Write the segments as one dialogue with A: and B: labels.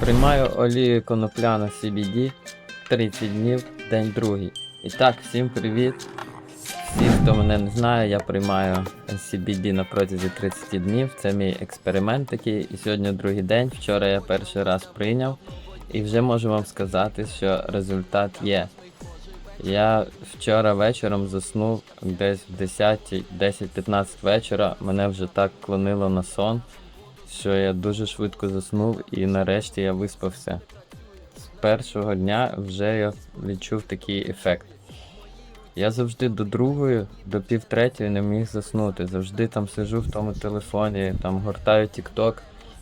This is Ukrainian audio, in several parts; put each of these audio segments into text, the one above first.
A: Приймаю олію конопляну CBD 30 днів, день другий. І так, всім привіт. Всі, хто мене не знає, я приймаю CBD на протязі 30 днів. Це мій експеримент такий. І сьогодні другий день. Вчора я перший раз прийняв. І вже можу вам сказати, що результат є. Я вчора вечором заснув десь в 10, 10-15 вечора. Мене вже так клонило на сон, що я дуже швидко заснув і нарешті я виспався. З першого дня вже я відчув такий ефект. Я завжди до другої, до півтретьої не міг заснути. Завжди там сижу в тому телефоні, там гортаю TikTok,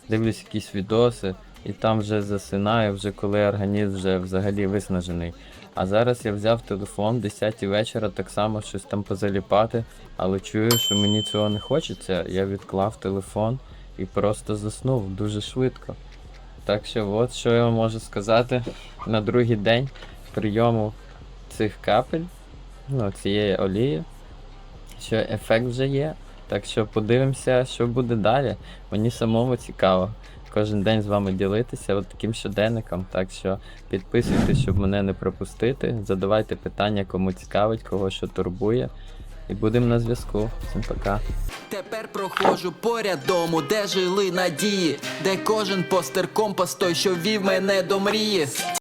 A: дивлюсь якісь відоси, і там вже засинаю, вже коли організм вже взагалі виснажений. А зараз я взяв телефон 10 вечора, так само щось там позаліпати, але чую, що мені цього не хочеться. Я відклав телефон і просто заснув дуже швидко. Так що, от що я можу сказати на другий день прийому цих капель, ну, цієї олії, що ефект вже є. Так що подивимося, що буде далі. Мені самому цікаво кожен день з вами ділитися от таким щоденником. Так що підписуйтесь, щоб мене не пропустити. Задавайте питання, кому цікавить, кого що турбує. І будемо на зв'язку. Всім пока.
B: Тепер проходжу поряд дому, де жили надії, де кожен постер компас той, що вів мене до мрії.